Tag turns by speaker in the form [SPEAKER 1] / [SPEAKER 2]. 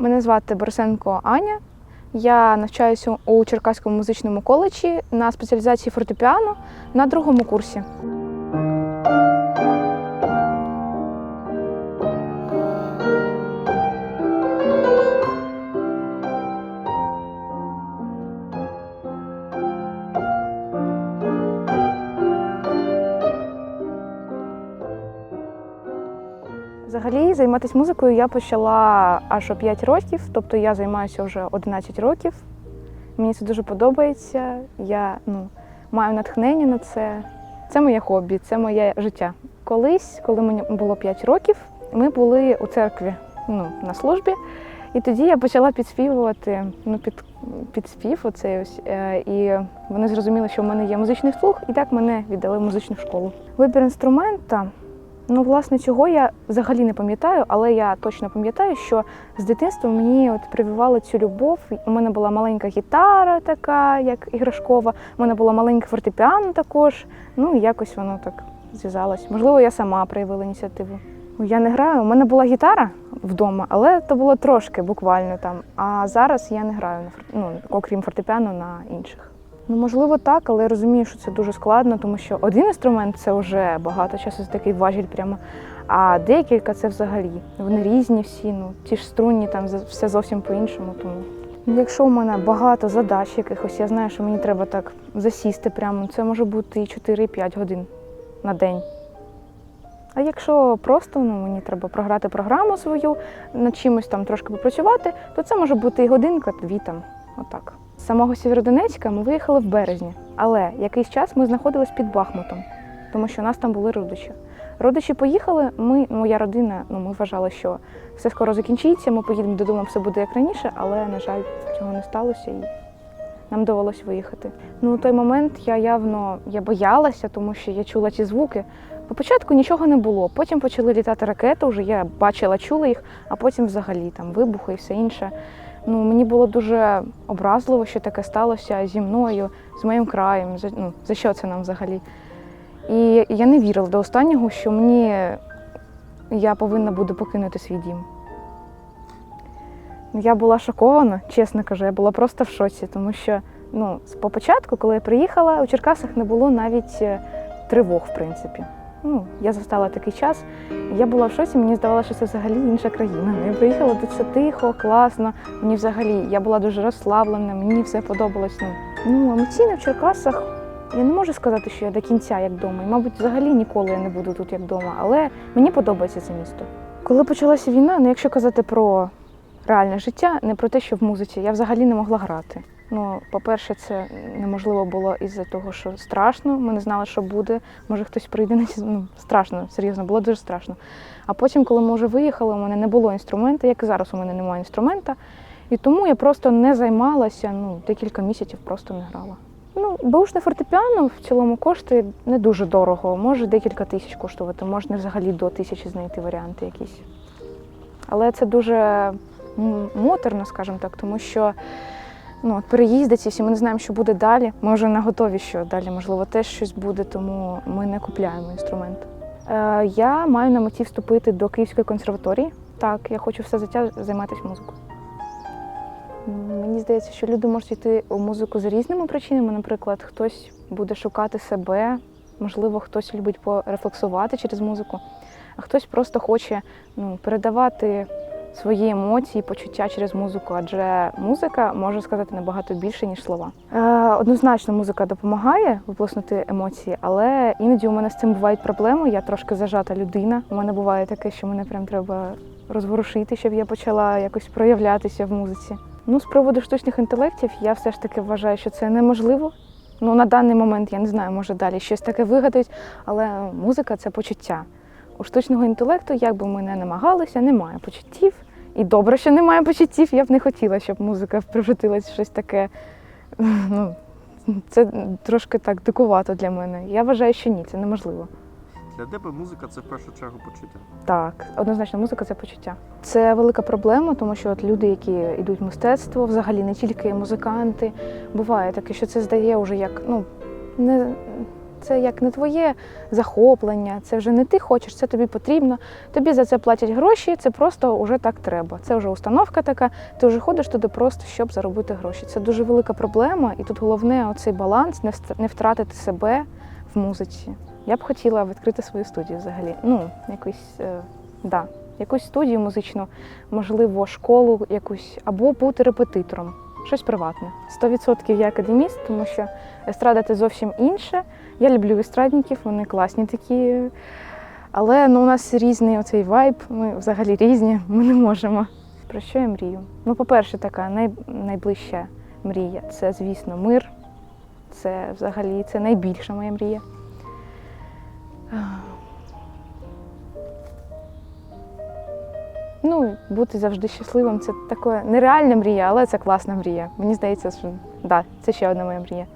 [SPEAKER 1] Мене звати Борисенко Аня. Я навчаюся у Черкаському музичному коледжі на спеціалізації фортепіано на другому курсі. Взагалі займатися музикою я почала аж о 5 років, тобто я займаюся вже 11 років. Мені це дуже подобається. Я ну, маю натхнення на це. Це моє хобі, це моє життя. Колись, коли мені було 5 років, ми були у церкві ну, на службі, і тоді я почала підспівувати ну, під, підспів оцей ось. е, І вони зрозуміли, що в мене є музичний слух, і так мене віддали в музичну школу. Вибір інструмента. Ну, власне, цього я взагалі не пам'ятаю, але я точно пам'ятаю, що з дитинства мені от прививали цю любов. У мене була маленька гітара, така, як іграшкова, у мене було маленьке фортепіано також. Ну, і якось воно так зв'язалось. Можливо, я сама проявила ініціативу. Ну, Я не граю. У мене була гітара вдома, але то було трошки буквально там. А зараз я не граю на ну, окрім фортепіано на інших. Ну, можливо, так, але я розумію, що це дуже складно, тому що один інструмент це вже багато часу, це такий важіль прямо. А декілька це взагалі. Вони різні всі, ну ті ж струнні, там все зовсім по-іншому. Тому Ну, якщо у мене багато задач якихось, я знаю, що мені треба так засісти прямо, це може бути і 4-5 годин на день. А якщо просто ну, мені треба програти програму свою, над чимось там трошки попрацювати, то це може бути і годинка, дві там, отак. Самого Сєвєродонецька ми виїхали в березні, але якийсь час ми знаходились під Бахмутом, тому що у нас там були родичі. Родичі поїхали, ми, моя родина, ну ми вважали, що все скоро закінчиться, ми поїдемо додому, все буде як раніше, але, на жаль, цього не сталося і нам довелося виїхати. Ну, у той момент я явно я боялася, тому що я чула ці звуки. Спочатку нічого не було, потім почали літати ракети, вже я бачила, чула їх, а потім взагалі там вибухи і все інше. Ну, мені було дуже образливо, що таке сталося зі мною, з моїм краєм. За, ну, за що це нам взагалі? І я не вірила до останнього, що мені я повинна буду покинути свій дім. Я була шокована, чесно кажу, я була просто в шоці, тому що ну, по початку, коли я приїхала, у Черкасах не було навіть е, тривог, в принципі. Ну, я застала такий час. Я була в шоці, мені здавалося, що це взагалі інша країна. Ну, Я приїхала тут все тихо, класно. Мені взагалі я була дуже розслаблена, мені все подобалось. Ну, ну емоційно в Черкасах я не можу сказати, що я до кінця як вдома. І, мабуть, взагалі ніколи я не буду тут як вдома, але мені подобається це місто. Коли почалася війна, ну якщо казати про реальне життя, не про те, що в музиці, я взагалі не могла грати. Ну, по-перше, це неможливо було із-за того, що страшно. Ми не знали, що буде. Може, хтось прийде ну, страшно, серйозно, було дуже страшно. А потім, коли ми вже виїхали, у мене не було інструмента, як і зараз у мене немає інструмента. І тому я просто не займалася, ну, декілька місяців просто не грала. Ну, беушне фортепіано в цілому коштує не дуже дорого, може декілька тисяч коштувати, можна взагалі до тисячі знайти варіанти якісь. Але це дуже моторно, скажімо так, тому що ну, от переїзди ці всі, ми не знаємо, що буде далі. Ми вже не готові, що далі, можливо, теж щось буде, тому ми не купляємо інструмент. Е, я маю на меті вступити до Київської консерваторії. Так, я хочу все життя займатися музикою. Мені здається, що люди можуть йти у музику за різними причинами. Наприклад, хтось буде шукати себе, можливо, хтось любить порефлексувати через музику, а хтось просто хоче ну, передавати свої емоції, почуття через музику, адже музика може сказати набагато більше, ніж слова. Е, однозначно, музика допомагає виплеснути емоції, але іноді у мене з цим бувають проблеми. Я трошки зажата людина. У мене буває таке, що мене прям треба розворушити, щоб я почала якось проявлятися в музиці. Ну, з приводу штучних інтелектів, я все ж таки вважаю, що це неможливо. Ну, на даний момент я не знаю, може далі щось таке вигадають, але музика це почуття. У штучного інтелекту, як би ми не намагалися, немає почуттів. І добре, що немає почуттів. Я б не хотіла, щоб музика превратилась в щось таке. Ну, це трошки так дикувато для мене. Я вважаю, що ні, це неможливо.
[SPEAKER 2] Для тебе музика це в першу чергу почуття.
[SPEAKER 1] Так, однозначно, музика це почуття. Це велика проблема, тому що от люди, які йдуть в мистецтво, взагалі не тільки музиканти, буває таке, що це здає вже як ну не, Це як не твоє захоплення, це вже не ти хочеш, це тобі потрібно. Тобі за це платять гроші, це просто вже так треба. Це вже установка така. Ти вже ходиш туди просто, щоб заробити гроші. Це дуже велика проблема, і тут головне оцей баланс, не втратити себе в музиці. Я б хотіла відкрити свою студію взагалі. Ну, якусь, е, да, якусь студію музичну, можливо, школу якусь, або бути репетитором. Щось приватне. 100% я академіст, тому що естрада це зовсім інше. Я люблю естрадників, вони класні такі. Але ну, у нас різний оцей вайб, ми взагалі різні, ми не можемо. Про що я мрію? Ну, по-перше, така най... найближча мрія це, звісно, мир. Це взагалі це найбільша моя мрія. Ну, бути завжди щасливим це така нереальна мрія, але це класна мрія. Мені здається, що да, це ще одна моя мрія.